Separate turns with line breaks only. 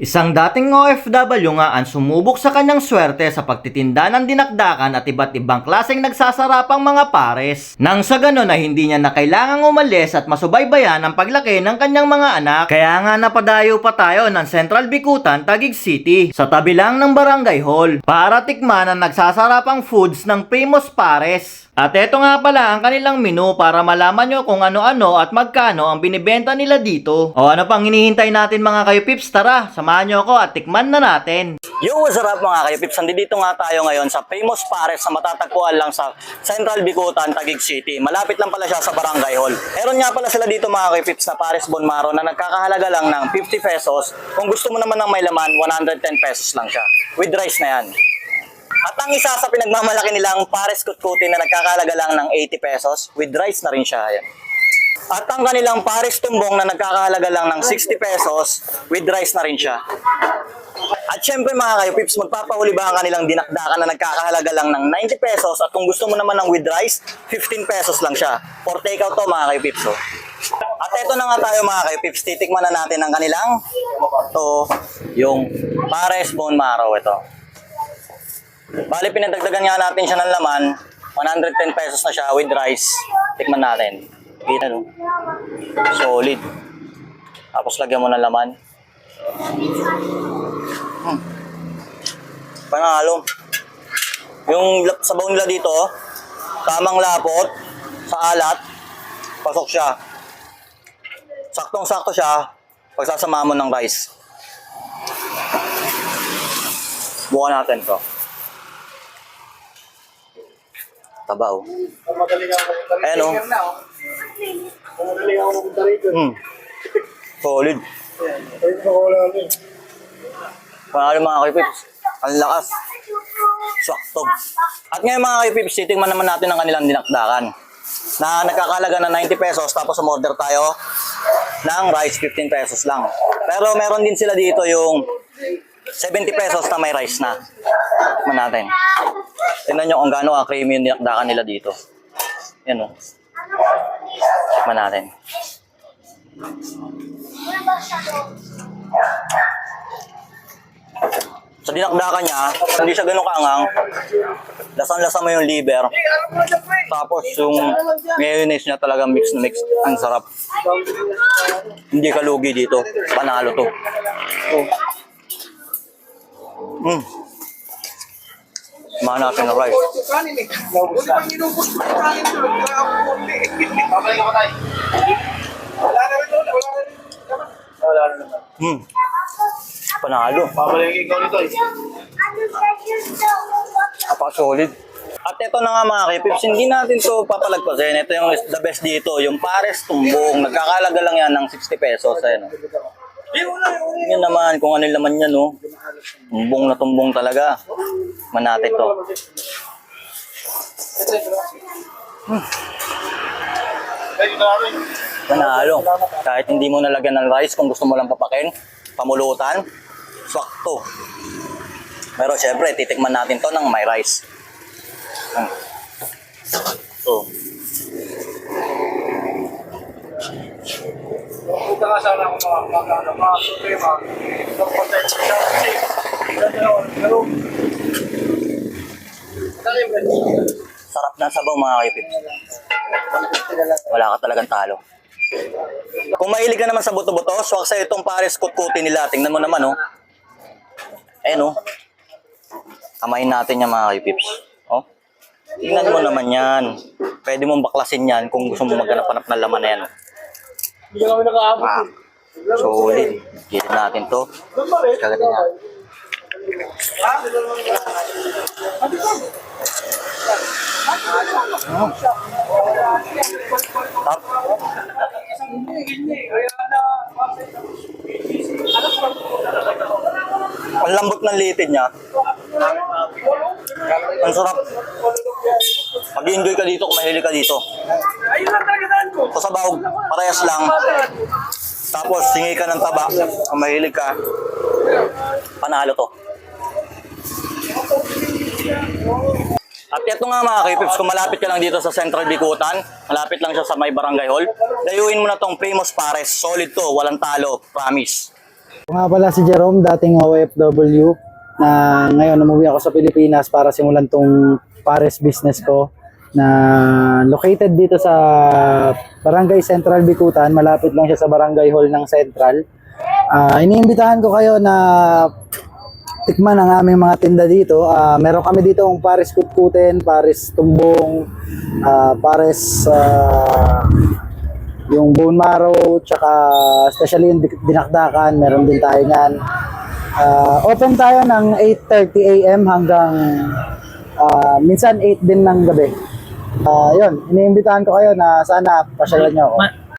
Isang dating OFW nga ang sumubok sa kanyang swerte sa pagtitinda ng dinakdakan at iba't ibang klaseng nagsasarapang mga pares. Nang sa ganon na hindi niya na kailangang umalis at masubaybayan ang paglaki ng kanyang mga anak. Kaya nga napadayo pa tayo ng Central Bikutan, Taguig City sa tabi lang ng Barangay Hall para tikman ang nagsasarapang foods ng Primos Pares. At eto nga pala ang kanilang menu para malaman nyo kung ano-ano at magkano ang binibenta nila dito. O ano pang hinihintay natin mga kayo pips? Tara, samahan nyo ako at tikman na natin.
Yo, what's up mga kayo pips? Nandito nga tayo ngayon sa Famous Pares na matatagpuan lang sa Central Bikutan, Taguig City. Malapit lang pala siya sa Barangay Hall. Meron nga pala sila dito mga kayo pips na Pares Bonmaro na nagkakahalaga lang ng 50 pesos. Kung gusto mo naman ng may laman, 110 pesos lang siya. With rice na yan. At ang isa sa pinagmamalaki nilang Pares Kutkuti na nagkakahalaga lang ng 80 pesos, with rice na rin siya. Ayan. At ang kanilang Pares Tumbong na nagkakahalaga lang ng 60 pesos, with rice na rin siya. At syempre mga kayo pips, magpapahuli ba ang kanilang dinakdakan na nagkakahalaga lang ng 90 pesos at kung gusto mo naman ng with rice, 15 pesos lang siya. For takeout to mga kayo pips. Oh. At eto na nga tayo mga kayo pips, titikman na natin ang kanilang to yung Pares Bone Marrow ito. Bali pinadagdagan nga natin siya ng laman, 110 pesos na siya with rice. Tikman natin. Kita no? Solid. Tapos lagyan mo ng laman. Panalo. Yung sabaw nila dito, tamang lapot, sa alat, pasok siya. Saktong-sakto siya, pagsasama mo ng rice. Buka natin to. Taba oh. Ayan oh. Hmm. Solid. Panalo mga kipips. Ang lakas. Swakto. At ngayon mga kipips, titingnan naman natin ang kanilang dinakdakan. Na nagkakalaga na 90 pesos tapos umorder tayo ng rice 15 pesos lang. Pero meron din sila dito yung 70 pesos na may rice na. Tikman natin. Tingnan nyo kung gaano ka-creamy yung dinakdakan nila dito. Yan o. Tikman natin. Sa dinakdakan niya, hindi siya ganun kaangang. Lasang-lasa mo yung liver. Tapos yung mayonnaise niya talaga mix na mix. Ang sarap. Hindi ka lugi dito. Panalo to. Mm. Samahan natin ng rice. Mm. Panalo.
Pamalengke ikaw nito eh.
Napaka-solid. At ito na nga mga kipips, hindi natin to papalagpasin. Ito yung the best dito, yung pares tumbong. Nagkakalaga lang yan ng 60 pesos. Ayun. Oh. Yan naman, kung ano laman yan, no? Tumbong na tumbong talaga. Manate to. Panalo. Kahit hindi mo nalagyan ng rice, kung gusto mo lang papakin, pamulutan, swakto. Pero syempre, titikman natin to ng may rice. Hmm.
Punta nga sana ako mga mga mga mga problema. Itong content siya kasi. Ganda ako. Pero, Dali mo
sarap ng sabaw mga kipips. Wala ka talagang talo. Kung mahilig ka naman sa buto-buto, swak sa itong pares kutkuti nila. Tingnan mo naman, oh. Ayan, oh. Kamayin natin yan, mga kipips. Oh. Tingnan mo naman yan. Pwede mong baklasin yan kung gusto mo maghanap-hanap ng laman na yan. oh.
Hindi kami nakaabot.
Ah, solid. Gilid natin to. Kagatin niya. Tap. Ang lambot ng litid niya. Ang sarap. Mag-enjoy ka dito kung mahilig ka dito.
Ayun lang talaga ko.
Sa sabaw, parehas lang. Tapos, singi ka ng taba. Kung mahilig ka, panalo to. At ito nga mga kipips, kung malapit ka lang dito sa Central Bikutan, malapit lang siya sa may barangay hall, dayuin mo na tong Primos Pares. Solid to, walang talo, promise.
Ako nga pala si Jerome, dating OFW na ngayon umuwi ako sa Pilipinas para simulan tong Pares business ko na located dito sa Barangay Central Bikutan, malapit lang siya sa Barangay Hall ng Central. Ah, iniimbitahan ko kayo na tikman ang aming mga tinda dito. Ah, meron kami dito ang Paris Kutkuten, Paris Tumbong, ah, Paris ah, yung bone marrow, tsaka especially yung dinakdakan, meron din tayo niyan. Ah, open tayo ng 8.30 a.m. hanggang ah, minsan 8 din ng gabi. Ah, yun, iniimbitahan ko kayo na sana pasyalan nyo ako.
Ma-